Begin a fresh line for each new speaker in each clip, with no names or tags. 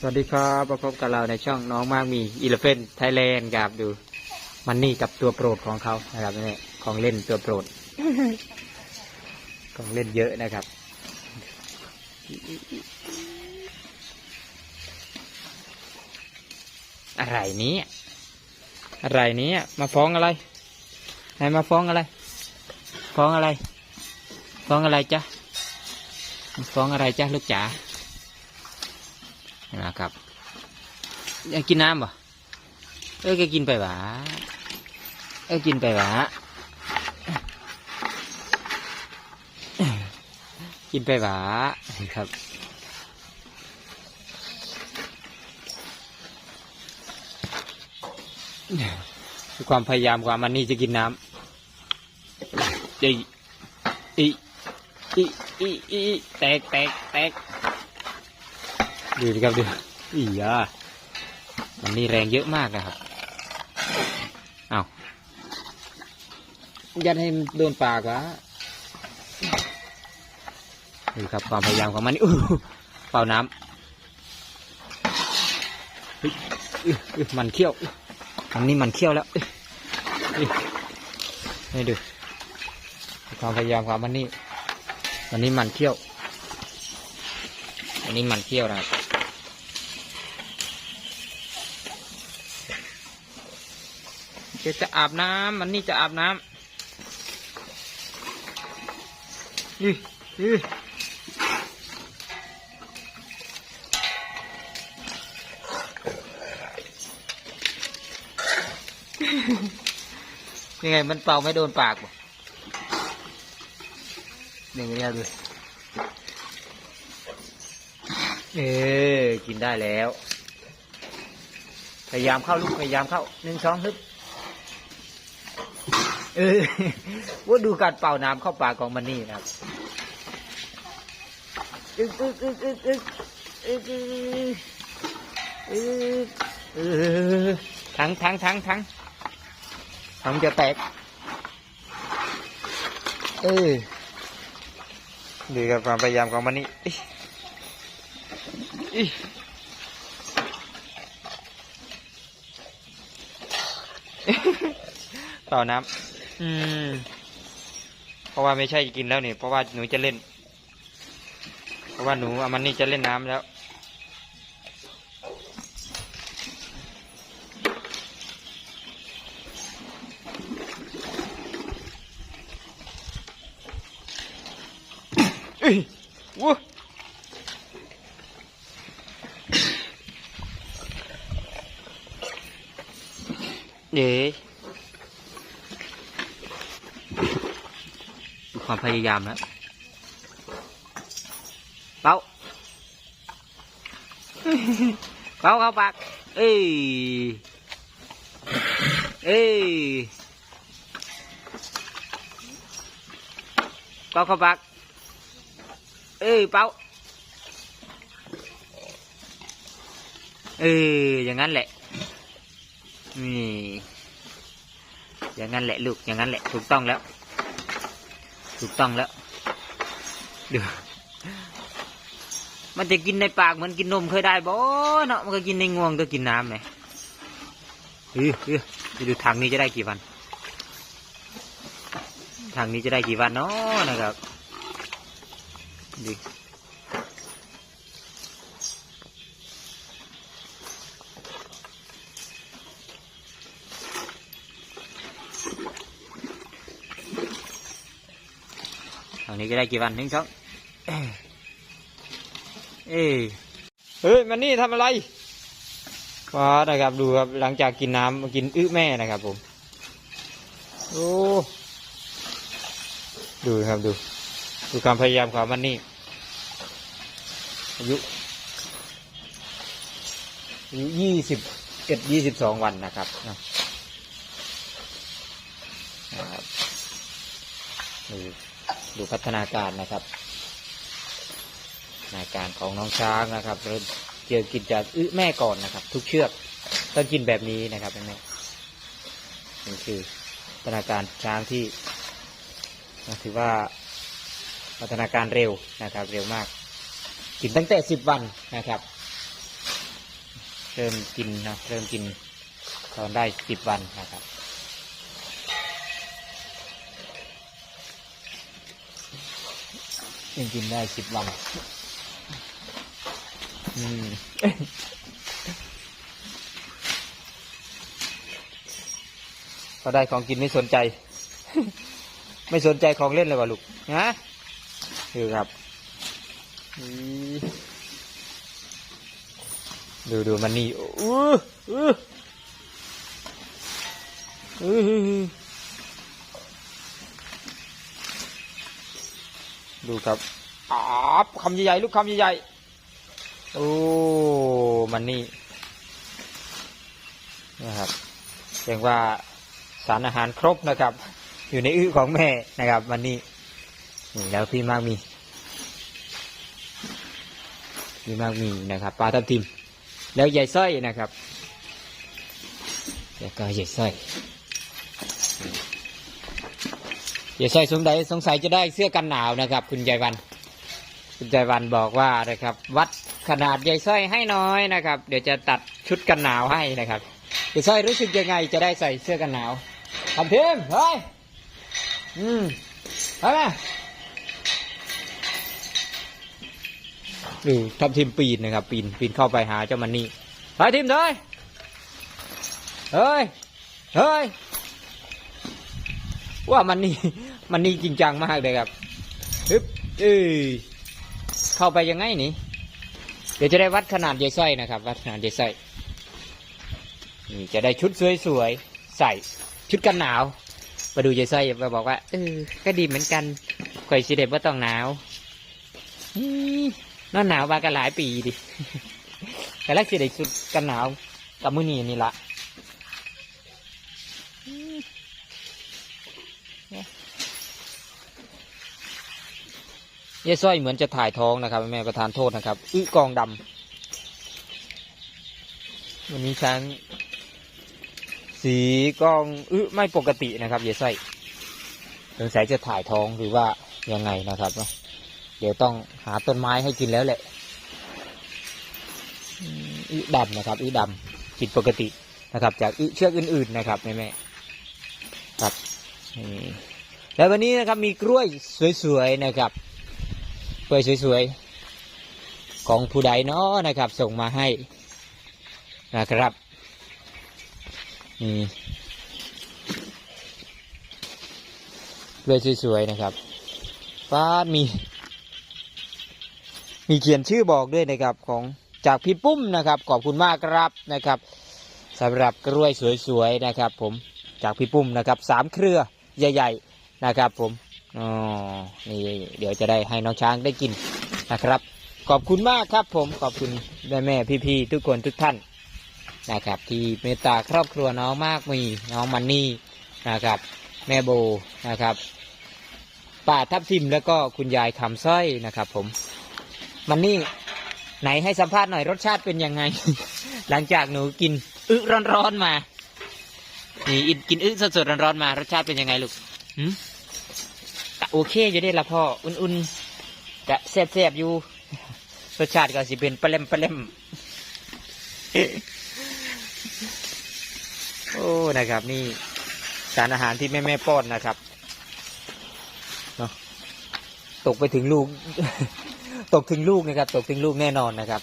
สวัสดีครับมาพบกับเราในช่องน้องมากมีอีเลฟเฟนไทยแลนด์ครับดู มันนี่กับตัวโปรดของเขานะครับนี่ของเล่นตัวโปรด ของเล่นเยอะนะครับ อะไรนี้ อะไรนี้มาฟ้องอะไรไหนมาฟ้องอะไร ฟ้องอะไร ฟ้องอะไรจ๊ะฟ้องอะไรจ๊ะลูกจ๋า นะครับอยากกินน้ำบ่เอ้ยแกกินไปหวะเอ้ยกินไปหวะกินไปหวะครับคือความพยายามความมันนี่จะกินน้ำอีอีอีอีอีแตกแตกแตก ดูดิครับดูอียามันนี่แรงเยอะมากนะครับเอายัดให้มันโดนปากวะดูครับความพยายามของมันนี่อู้หูเป่าน้ำเฮ้ยอื้ออื้อมันเขี้ยวอื้อมันนี่มันเขี้ยวแล้วอื้ออื้อนี่ดูความพยายามของมันนี่มันนี่มันเขี้ยวอันนี้มันเขี้ยวนะครับ ดี๋ยวจะอาบน้ำมันนี่จะอาบน้ำยืยืยังไงมันเป่าไม่โดนปากบ่อย่างนี้ดูเออ กินได้แล้ว พยายามเข้าลูก พยายามเข้าหนึ่งสองฮึบ เออว่าดูการเป่าน้ำเข้าปากของมันนี่นะครับอึกอึกอึกอึกอึกอึกอึกเออทั้งทั้งทั้งทั้งทั้งจะแตก เออดูกับความพยายามของมันนี่เป่าน้ำ อืม เพราะว่าไม่ใช่กินแล้วนี่ เพราะว่าหนูจะเล่น เพราะว่าหนูเอามันนี่จะเล่นน้ำแล้วเอ้ยว้าเดี๋ยวดู ความพยายามแล้วเป้าเป้าเข้าปากเอ้ยเอ้ยเป้าเข้าปากเอ้ยเป้าเอออย่างนั้นแหละนี่อย่างนั้นแหละลูกอย่างนั้นแหละถูกต้องแล้ว ถูกต้องแล้วเดี๋ยวมันจะกินในปากเหมือนกินนมเคยได้บ่เนาะมันก็กินในงวงก็กินน้ำไหมเออเออจะดูทางนี้จะได้กี่วัน ทางนี้จะได้กี่วันเนาะนะครับดี นี้จะได้กี่วันหนึ่งสองเอ้เอ้ยเฮ้ยมันนี่ทำอะไรว้านะครับดูครับหลังจากกินน้ำมากินอื้อแม่นะครับผมโอ้ดูครับดู ดูความพยายามของมันนี่อายุอายุยี่สิบเอ็ดยี่สิบสองวันนะครับนะนะครับ ดูพัฒนาการนะครับนาการของน้องช้างนะครับเริ่มเกี่ยวกินจากอื้อแม่ก่อนนะครับ ทุกเชือกต้องกินแบบนี้นะครับแม่นี่คือพัฒนาการช้างที่ถือว่าพัฒนาการเร็วนะครับ เร็วมาก กินตั้งแต่สิบวันนะครับ เริ่มกินนะเริ่มกินตอนได้สิบวันนะครับ เริ่มกินได้สิบวันอืมก็ได้ของกินไม่สนใจ ไม่สนใจของเล่นเลยวะลูกนะดูครับดูดูมันนี่อู้อู้อู้ ดูครับอาบคำใหญ่ๆลูกคำใหญ่ๆโอ้มันนี่นะครับเรียกว่าสารอาหารครบนะครับ อยู่ในอื้อของแม่นะครับวันนี้นี่แล้วพี่มากมีพี่มากมีนะครับปลาทับทิมแล้วใหญ่สร้อยนะครับ แล้วก็ใหญ่สร้ อยใหญ่สร้อยสงสัยสงสัยจะได้เสื้อกันหนาวนะครับ คุณยายวัน คุณยายวันบอกว่านะครับ วัดขนาดใหญ่สร้อยให้น้อยนะครับ เดี๋ยวจะตัดชุดกันหนาวให้นะครับใหญ่สร้อยรู้สึกยังไงจะได้ใส่เสื้อกันหนาวทำทีมเฮ้ยอืมไปไหมดูทำทีมปีนนะครับ ปีนปีนเข้าไปหาเจ้ามันนี่ไปทีมเลยเฮ้ยเฮ้ย ว่ามันนี่มันนี่จริงจังมากเลยครับฮึบเอ้ยเข้าไปยังไงนี่ เดี๋ยวจะได้วัดขนาดใยไส้นะครับ วัดขนาดใยไส้นี่จะได้ชุดสวยๆใส่ชุดกันหนาว มาดูยายไส้มาบอกว่าเออก็ดีเหมือนกันข่อยสิเด็ว่าต้องหนาวอืมนอนหนาวมากันหลายปีดิแต่ละสิเด็ชุดกันหนาวกับมือนีนี่ละ ยายสร้อยเหมือนจะถ่ายท้องนะครับ แม่ประธานโทษนะครับอื้อกองดำวันนี้ช้างสีกองอึไม่ปกตินะครับ เยไส้อยสงสัยจะถ่ายท้องหรือว่ายังไงนะครับเดี๋ยวต้องหาต้นไม้ให้กินแล้วแหละอึดำนะครับอึดำผิดปกตินะครับ จากอึเชือกอื่น ๆนะครับแม่แม่ครับแล้ววันนี้นะครับมีกล้วยสวยๆนะครับ กล้วยสวยๆ ของผู้ใดเนาะนะครับ ส่งมาให้นะครับนี่เลยสวยๆนะครับฟ้ามี มีเขียนชื่อบอกด้วยนะครับของจากพี่ปุ้มนะครับ ขอบคุณมากครับนะครับสำหรับกล้วยสวยๆนะครับ ผมจากพี่ปุ้มนะครับสามเครือใหญ่ ๆ นะครับผม อ๋อ นี่เดี๋ยวจะได้ให้น้องช้างได้กินนะครับ ขอบคุณมากครับผม ขอบคุณแม่แม่พี่ๆทุกคนทุกท่านนะครับ ที่เมตตาครอบครัวน้องมากมีน้องมันนี่นะครับ แม่โบนะครับป้าทับทิมแล้วก็คุณยายคำสร้อยนะครับ ผม มันนี่ไหนให้สัมภาษณ์หน่อยรสชาติเป็นยังไง หลังจากหนูกินอึร้อนๆมา นี่กินอึสดๆร้อนๆมารสชาติเป็นยังไงลูกหืม โอเคอยู่ได้ละพ่ออุ่นๆจะแซ่บๆอยู่รสชาติก็สิเป็นปลาเล่มปลาเล่มโอ้นะครับ นี่สารอาหารที่แม่แม่ป้อนนะครับเนาะตกไปถึงลูก ตกถึงลูกนะครับ ตกถึงลูกแน่นอนนะครับ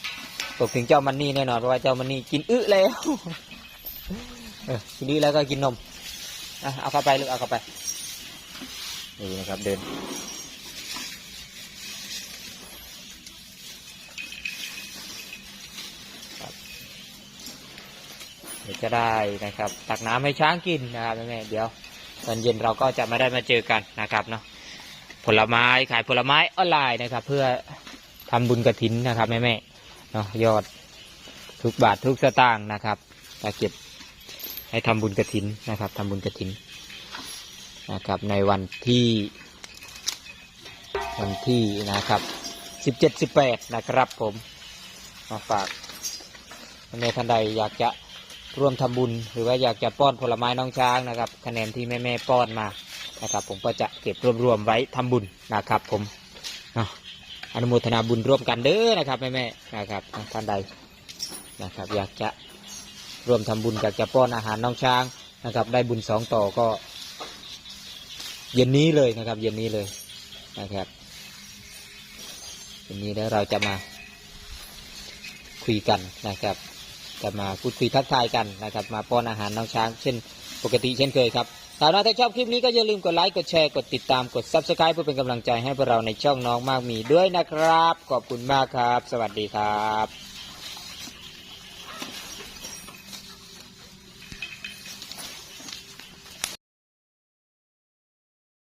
ตกถึงเจ้ามันนี่แน่นอนเพราะว่าเจ้ามันนี่กินอึแล้วกินอึแล้วก็กินนมเอาเข้าไปลูกเอาเข้าไป นี่นะครับเดินเดี๋ยวจะได้นะครับ ตักน้ำให้ช้างกินนะครับแม่เดี๋ยวตอนเย็นเราก็จะไมาได้มาเจอกันนะครับเนาะผลไม้ขายผลไม้ออนไลน์นะครับ เพื่อทำบุญกระถินนะครับแม่ๆเนาะยอดทุกบาททุกสตางค์นะครับจะเก็บให้ทำบุญกระถินนะครับทำบุญกระถิน นะครับในวันที่วันที่นะครับสิบเจ็ดสิบแปดนะครับผมมาฝากแม่ท่านใดอยากจะร่วมทำบุญ หรือว่าอยากจะป้อนผลไม้น้องช้างนะครับ คะแนนที่แม่แม่ๆป้อนมานะครับ ผมก็จะเก็บรวบรวมไว้ทำบุญนะครับ ผมอนุโมทนาบุญร่วมกันเด้อนะครับแม่แม่ๆนะครับท่านใดนะครับ อยากจะร่วมทำบุญอยากจะป้อนอาหารน้องช้างนะครับ ได้บุญสองต่อก็ เย็นนี้เลยนะครับ เย็นนี้เลยนะครับเย็นนี้แล้วเราจะมาคุยกันนะครับ จะมาพูดคุยทักทายกันนะครับ มาป้อนอาหารน้องช้างเช่นปกติเช่นเคยครับถ้าถ้าชอบคลิปนี้ก็อย่าลืมกดไลค์ กดแชร์ กดติดตาม กด subscribe เพื่อเป็นกำลังใจให้พวกเราในช่องน้องมากมีด้วยนะครับ ขอบคุณมากครับ สวัสดีครับ